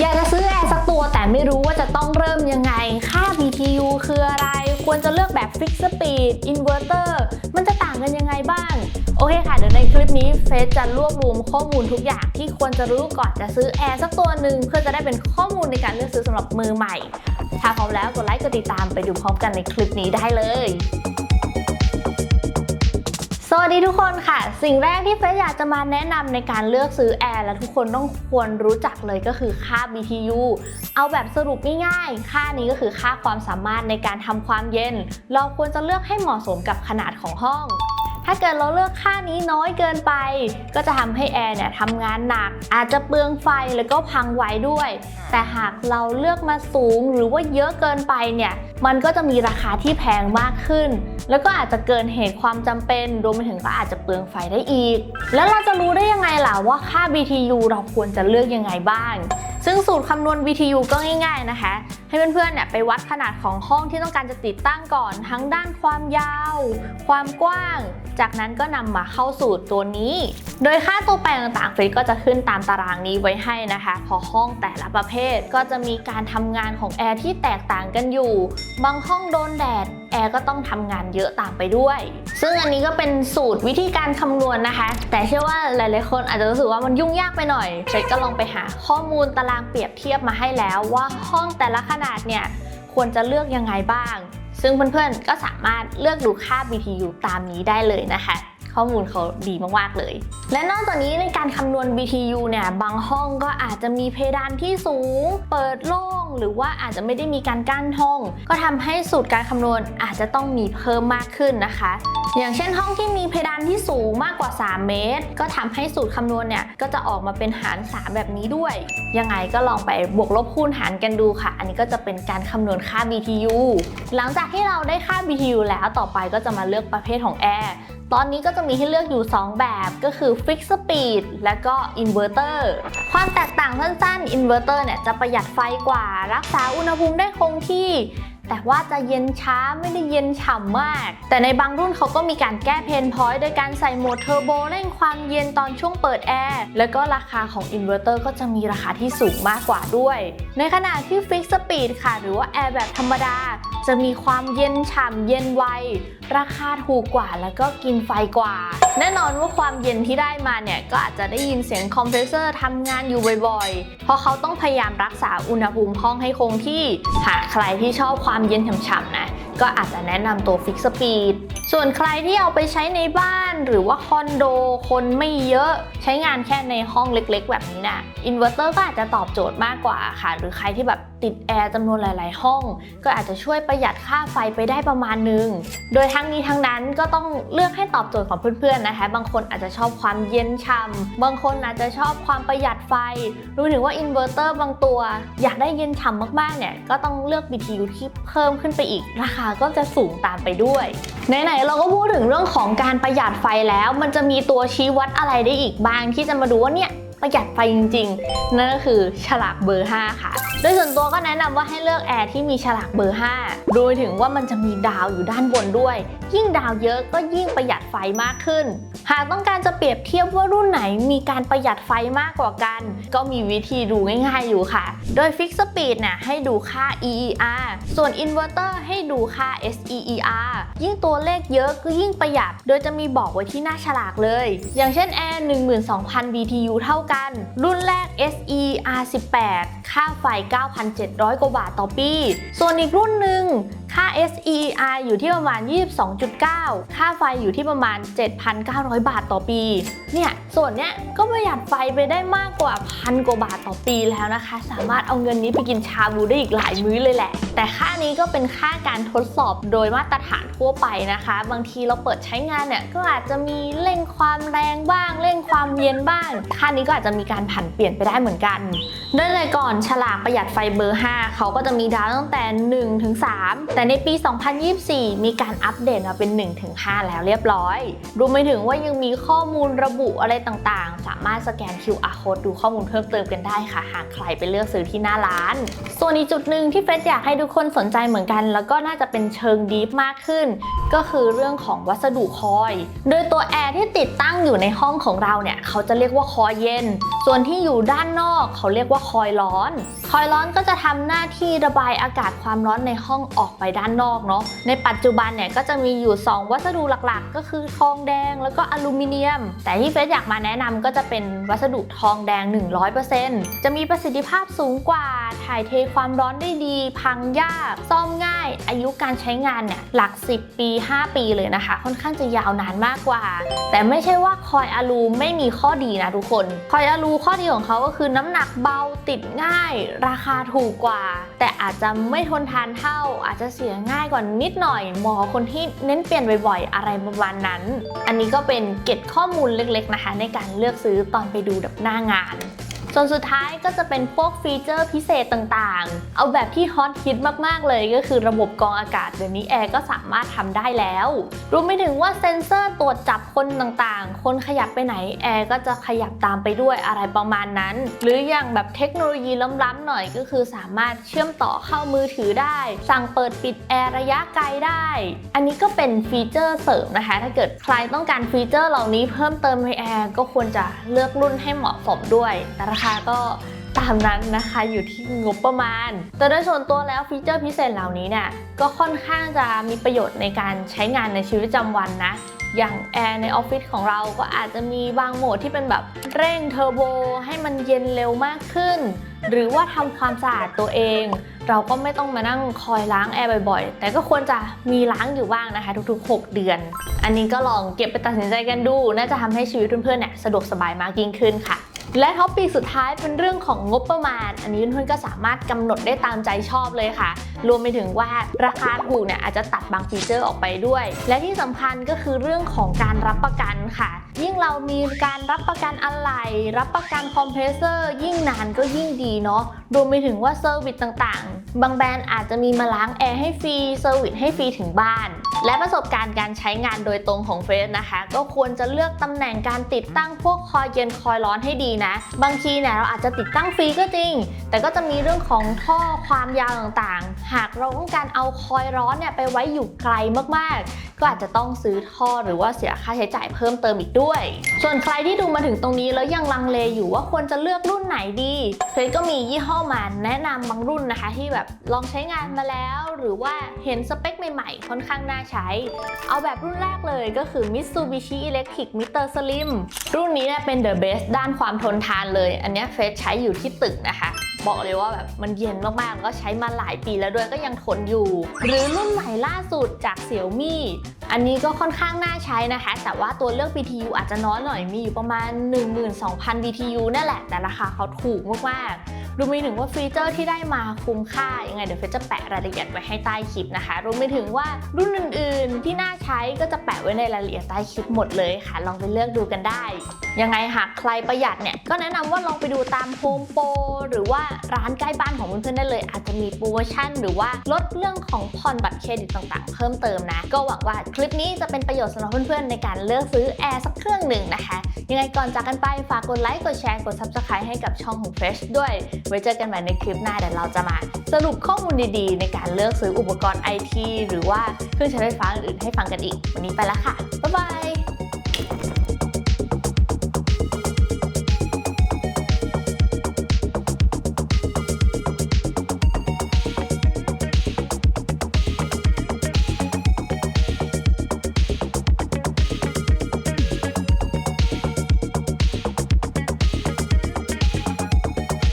อยากจะซื้อแอร์สักตัวแต่ไม่รู้ว่าจะต้องเริ่มยังไง ค่า BTU คืออะไร ควรจะเลือกแบบ Fix Speed Inverter มันจะต่างกันยังไงบ้าง โอเคค่ะ เดี๋ยวในคลิปนี้เฟสจะรวบรวมข้อมูลทุกอย่างที่ควรจะรู้ก่อนจะซื้อแอร์สักตัวหนึ่งเพื่อจะได้เป็นข้อมูลในการเลือกซื้อสำหรับมือใหม่ ถ้าพร้อมแล้วกดไลค์กดติดตามไปดูพร้อมกันในคลิปนี้ได้เลย สวัสดีทุกคนค่ะ สิ่งแรกที่เฟซอยากจะมาแนะนำในการเลือกซื้อแอร์และทุกคนต้องควรรู้จักเลยก็คือค่า BTU เอาแบบสรุปง่ายๆ ค่านี้ก็คือค่าความสามารถในการทำความเย็น เราควรจะเลือกให้เหมาะสมกับขนาดของห้อง ถ้าเกิดเราเลือกค่านี้น้อยเกินไป ก็จะทำให้แอร์เนี่ยทำงานหนัก อาจจะเปลืองไฟแล้วก็พังไวด้วย แต่หากเราเลือกมาสูงหรือว่าเยอะเกินไปเนี่ยมันก็จะมีราคาที่แพงมากขึ้น แล้วก็อาจจะเกินเหตุความจำเป็นรวมไปถึงก็อาจจะเปลืองไฟได้อีก แล้วเราจะรู้ได้ยังไงล่ะว่าค่า BTU เราควรจะเลือกยังไงบ้าง ซึ่งสูตรคำนวณ BTU ก็ง่ายๆนะคะ ให้เพื่อนๆเนี่ยไปวัดขนาดของห้องที่ต้องการจะติดตั้งก่อน ทั้งด้านความยาว ความกว้าง จากนั้นก็นำมาเข้าสูตรตัวนี้ โดยค่าตัวแปรต่างๆฟรีก็จะขึ้นตามตารางนี้ไว้ให้นะคะ พอห้องแต่ละประเภทก็จะมีการทำงานของแอร์ที่แตกต่างกันอยู่ บางห้องโดนแดดแอร์ก็ต้องทำงานเยอะตามไปด้วย งอันนี้ก็เป็นสูตรวิธีการคำนวณนะคะ แต่เชื่อว่าหลายๆ คนอาจจะรู้สึกว่ามันยุ่งยากไปหน่อยเฟซก็ลองไปหาข้อมูลตารางเปรียบเทียบมาให้แล้วว่าห้องแต่ละขนาดเนี่ยควรจะเลือกยังไงบ้าง ซึ่งเพื่อนๆ ก็สามารถเลือกดูค่า BTU ตามนี้ได้เลยนะคะ ข้อมูลเขาดีมากๆเลย และนอกจากนี้ในการคำนวณ BTU เนี่ย บางห้องก็อาจจะมีเพดานที่สูง เปิดโล่ง หรือว่าอาจจะไม่ได้มีการกั้นห้อง ก็ทำให้สูตรการคำนวณอาจจะต้องมีเพิ่มมากขึ้นนะคะ อย่างเช่นห้องที่มีเพดานที่สูงมากกว่า 3 เมตร ก็ทำให้สูตรคำนวณเนี่ยก็จะออกมาเป็นหาร 3 แบบนี้ด้วย ยังไงก็ลองไปบวกลบคูณหารกันดูค่ะ อันนี้ก็จะเป็นการคำนวณค่า BTU หลังจากที่เราได้ค่า BTU แล้วต่อไปก็จะมาเลือกประเภทของแอร์ตอนนี้ก็จะมีให้เลือกอยู่ 2 แบบก็คือ Fix Speed และก็ Inverter ความแตกต่างสั้นๆ Inverter เนี่ยจะประหยัดไฟกว่ารักษาอุณหภูมิได้คงที่ แต่ว่าจะเย็นช้าไม่ได้เย็นฉ่ำมาก แต่ในบางรุ่นเขาก็มีการแก้เพนพอยต์โดยการใส่โหมดเทอร์โบเร่งความเย็นตอนช่วงเปิดแอร์แล้วก็ราคาของอินเวอร์เตอร์ก็จะมีราคาที่สูงมากกว่าด้วย ในขณะที่ฟิกสปีดค่ะ หรือว่าแอร์แบบธรรมดา จะมีความเย็นฉ่ำเย็นไว ราคาถูกกว่าแล้วก็กินไฟกว่า แน่นอนว่าความเย็นที่ได้มาเนี่ย ก็อาจจะได้ยินเสียงคอมเพรสเซอร์ทำงานอยู่บ่อยๆ เพราะเขาต้องพยายามรักษาอุณหภูมิห้องให้คงที่หากใครที่ชอบความเย็นฉ่ำๆนะก็อาจจะแนะนำตัวฟิกสปีด ส่วนใครที่เอาไปใช้ในบ้านหรือว่าคอนโด คนไม่เยอะ ใช้งานแค่ในห้องเล็กๆ แบบนี้นะอินเวอร์เตอร์ก็อาจจะตอบโจทย์มากกว่าค่ะ หรือใครที่แบบ ติดแอร์จำนวนหลาย ๆ ห้อง ก็อาจจะช่วยประหยัดค่าไฟไปได้ประมาณนึง โดยทั้งนี้ทั้งนั้นก็ต้องเลือกให้ตอบโจทย์ของเพื่อน ๆ นะคะ บางคนอาจจะชอบความเย็นฉ่ำบางคนอาจจะชอบความประหยัดไฟรู้ถึงว่าอินเวอร์เตอร์บางตัว อยากได้เย็นฉ่ำมาก ๆ เนี่ย ก็ต้องเลือก BTU ที่เพิ่มขึ้นไปอีก ราคาก็จะสูงตามไปด้วย ไหน ๆ เราก็พูดถึงเรื่องของการประหยัดไฟแล้ว มันจะมีตัวชี้วัดอะไรได้อีกบ้างที่จะมาดูว่าเนี่ย ประหยัดไฟจริง ๆ นั่นก็คือฉลากเบอร์ 5 ค่ะ โดยส่วนตัวก็แนะนำว่าให้เลือกแอร์ที่มีฉลากเบอร์ 5 โดยถึงว่ามันจะมีดาวอยู่ด้านบนด้วย ยิ่งดาวเยอะก็ยิ่งประหยัดไฟมากขึ้น หากต้องการจะเปรียบเทียบว่ารุ่นไหนมีการประหยัดไฟมากกว่ากัน ก็มีวิธีดูง่ายๆอยู่ค่ะ โดย Fix Speed เนี่ยให้ดูค่า EER ส่วน Inverter ให้ดูค่า SEER ยิ่งตัวเลขเยอะก็ยิ่งประหยัด โดยจะมีบอกไว้ที่หน้าฉลากเลย อย่างเช่น Air 12,000 BTU เท่ากันรุ่นแรก SER 18 ค่าไฟ 9,700 กว่าบาทต่อปี ส่วนอีกรุ่นหนึ่งค่า SER อยู่ที่ประมาณ 22.9 ค่าไฟอยู่ที่ประมาณ 7,900 บาทต่อปี เนี่ย ส่วนเนี้ยก็ประหยัดไฟไปได้มากกว่าพันกว่าบาทต่อปีแล้วนะคะ สามารถเอาเงินนี้ไปกินชาบูได้อีกหลายมื้อเลยแหละ แต่ค่านี้ก็เป็นค่าการทดสอบโดยมาตรฐานทั่วไปนะคะ บางทีเราเปิดใช้งานเนี่ยก็อาจจะมีเร่งความแรงบ้าง เร่งความเย็นบ้าง ค่านี้ก็อาจจะมีการผันเปลี่ยนไปได้เหมือนกัน โดยเลยก่อนฉลากประหยัดไฟเบอร์ 5 เขาก็จะมีดาวตั้งแต่ 1 ถึง 3 แต่ในปี 2024 มีการอัปเดตมาเป็น 1 ถึง 5 แล้วเรียบร้อย รวมไปถึงว่ายังมีข้อมูลระบุอะไรต่างๆ สามารถสแกน QR code ดูข้อมูลเพิ่มเติมกันได้ค่ะ หากใครไปเลือกซื้อที่หน้าร้าน ส่วนอีกจุดหนึ่งที่เฟสอยากให้ทุกคนสนใจเหมือนกัน แล้วก็น่าจะเป็นเชิงดีฟมากขึ้น ก็คือเรื่องของวัสดุคอย โดยตัวแอร์ที่ติดตั้งอยู่ในห้องของเราเนี่ยเขาจะเรียกว่าคอยเย็น ส่วนที่อยู่ด้านนอกเขาเรียกว่าคอยร้อน คอยร้อนก็จะทำหน้าที่ระบายอากาศความร้อนในห้องออกไปด้านนอกเนาะในปัจจุบันเนี่ยก็จะมีอยู่ 2 วัสดุหลักๆ ก็คือทองแดงแล้วก็อลูมิเนียม แต่ที่เฟสอยากมาแนะนำก็จะเป็นวัสดุทองแดง 100%จะมีประสิทธิภาพสูงกว่าถ่ายเทความร้อนได้ดี พังยาก ซ่อมง่าย อายุการใช้งานเนี่ยหลัก 10 ปี 5 ปีเลยนะคะ ค่อนข้างจะยาวนานมากกว่า แต่ไม่ใช่ว่าคอยอะลูไม่มีข้อดีนะทุกคน คอยอะลูข้อดีของเขาก็คือน้ำหนักเบาติดง่ายราคาถูกกว่า แต่อาจจะไม่ทนทานเท่า อาจจะเสียง่ายกว่านิดหน่อยหมอคนที่เน้นเปลี่ยนบ่อยๆ อะไรประมาณนั้น อันนี้ก็เป็นเก็บข้อมูลเล็กๆนะคะ ในการเลือกซื้อตอนไปดูแบบหน้างาน ส่วนสุดท้ายก็จะเป็นพวกฟีเจอร์พิเศษต่างๆ เอาแบบที่ฮอตฮิตมากๆเลยก็คือระบบกรองอากาศเดี๋ยวนี้แอร์ก็สามารถทำได้แล้วรวมไปถึงว่าเซ็นเซอร์ตรวจจับคนต่างๆ คนขยับไปไหนแอร์ก็จะขยับตามไปด้วยอะไรประมาณนั้น หรืออย่างแบบเทคโนโลยีล้ำๆหน่อยก็คือสามารถเชื่อมต่อเข้ามือถือได้ สั่งเปิดปิดแอร์ระยะไกลได้ อันนี้ก็เป็นฟีเจอร์เสริมนะคะ ถ้าเกิดใครต้องการฟีเจอร์เหล่านี้เพิ่มเติมในแอร์ก็ควรจะเลือกรุ่นให้เหมาะสมด้วยแต่ราคาก็ตามนั้นนะคะอยู่ที่งบประมาณ แต่โดยส่วนตัวแล้วฟีเจอร์พิเศษเหล่านี้เนี่ยก็ค่อนข้างจะมีประโยชน์ในการใช้งานในชีวิตประจำวันนะ อย่างแอร์ในออฟฟิศของเราก็อาจจะมีบางโหมดที่เป็นแบบเร่งเทอร์โบให้มันเย็นเร็วมากขึ้น หรือว่าทำความสะอาดตัวเอง เราก็ไม่ต้องมานั่งคอยล้างแอร์บ่อยๆ แต่ก็ควรจะมีล้างอยู่บ้างนะคะ ทุกๆ 6 เดือน อันนี้ก็ลองเก็บไปตัดสินใจกันดู น่าจะทำให้ชีวิตเพื่อนๆเนี่ยสะดวกสบายมากยิ่งขึ้นค่ะ และท็อปปีสุดท้ายเป็นเรื่องของงบประมาณ อันนี้เพื่อนๆก็สามารถกำหนดได้ตามใจชอบเลยค่ะ รวมไปถึงว่าราคาถูกเนี่ยอาจจะตัดบางฟีเจอร์ออกไปด้วย และที่สำคัญก็คือเรื่องของการรับประกันค่ะ ยิ่งเรามีการรับประกันอะไหล่รับประกันคอมเพรสเซอร์ยิ่งนานก็ยิ่งดีเนาะ รวมไปถึงว่าเซอร์วิสต่างๆ บางแบรนด์อาจจะมีมาล้างแอร์ให้ฟรีเซอร์วิสให้ฟรีถึงบ้าน และประสบการณ์การใช้งานโดยตรงของเฟสนะคะ ก็ควรจะเลือกตำแหน่งการติดตั้งพวกคอยเย็นคอยร้อนให้ดีนะ บางทีเนี่ยเราอาจจะติดตั้งฟรีก็จริง แต่ก็จะมีเรื่องของท่อความยาวต่างๆ หากเราต้องการเอาคอยร้อนเนี่ยไปไว้อยู่ไกลมากๆ ก็อาจจะต้องซื้อท่อหรือว่าเสียค่าใช้จ่ายเพิ่มเติมอีกด้วย ส่วนใครที่ดูมาถึงตรงนี้แล้วยังลังเลอยู่ว่าควรจะเลือกรุ่นไหนดีเฟซก็มียี่ห้อมาแนะนำบางรุ่นนะคะ ที่แบบลองใช้งานมาแล้ว หรือว่าเห็นสเปคใหม่ๆ ค่อนข้างน่าใช้ เอาแบบรุ่นแรกเลยก็คือ Mitsubishi Electric Meter Slim รุ่นนี้เนี่ยเป็น the best ด้านความทนทานเลย อันนี้เฟซใช้อยู่ที่ตึกนะคะบอกเลยว่าแบบมันเย็นมากๆ ก็ใช้มาหลายปีแล้วด้วยก็ยังทนอยู่ หรือรุ่นใหม่ล่าสุดจาก Xiaomi อันนี้ก็ค่อนข้างน่าใช้นะคะ แต่ว่าตัวเลือก BTU อาจจะน้อยหน่อยมีอยู่ประมาณ 12,000 BTU นั่นแหละ แต่ราคาเขาถูกมากๆ รวมไปถึงว่าฟีเจอร์ที่ได้มาคุ้มค่ายังไงเดี๋ยวเฟซจะแปะรายละเอียดไว้ให้ใต้คลิปนะคะ รวมไปถึงว่ารุ่นอื่น ๆ ที่น่าใช้ก็จะแปะไว้ในรายละเอียดใต้คลิปหมดเลยค่ะ ลองไปเลือกดูกันได้ยังไงหากใครประหยัดเนี่ยก็แนะนำว่าลองไปดูตามโฮมโปรหรือว่าร้านใกล้บ้านของเพื่อนๆได้เลย อาจจะมีโปรโมชั่น หรือว่าลดเรื่องของผ่อนบัตรเครดิตต่างๆ เพิ่มเติมนะ ก็หวังว่าคลิปนี้จะเป็นประโยชน์สำหรับเพื่อนๆในการเลือกซื้อแอร์สักเครื่องหนึ่งนะคะ ยังไงก่อนจากกันไปฝากกดไลค์กดแชร์กด subscribe ให้กับช่องของ Fresh ด้วยไว้เจอกันใหม่ในคลิปหน้าเดี๋ยวเราจะมาสรุปข้อมูลดีๆ ในการเลือกซื้ออุปกรณ์ไอทีหรือว่าเครื่องใช้ไฟฟ้าอื่นๆให้ฟังกันอีก วันนี้ไปแล้วค่ะ บ๊ายบาย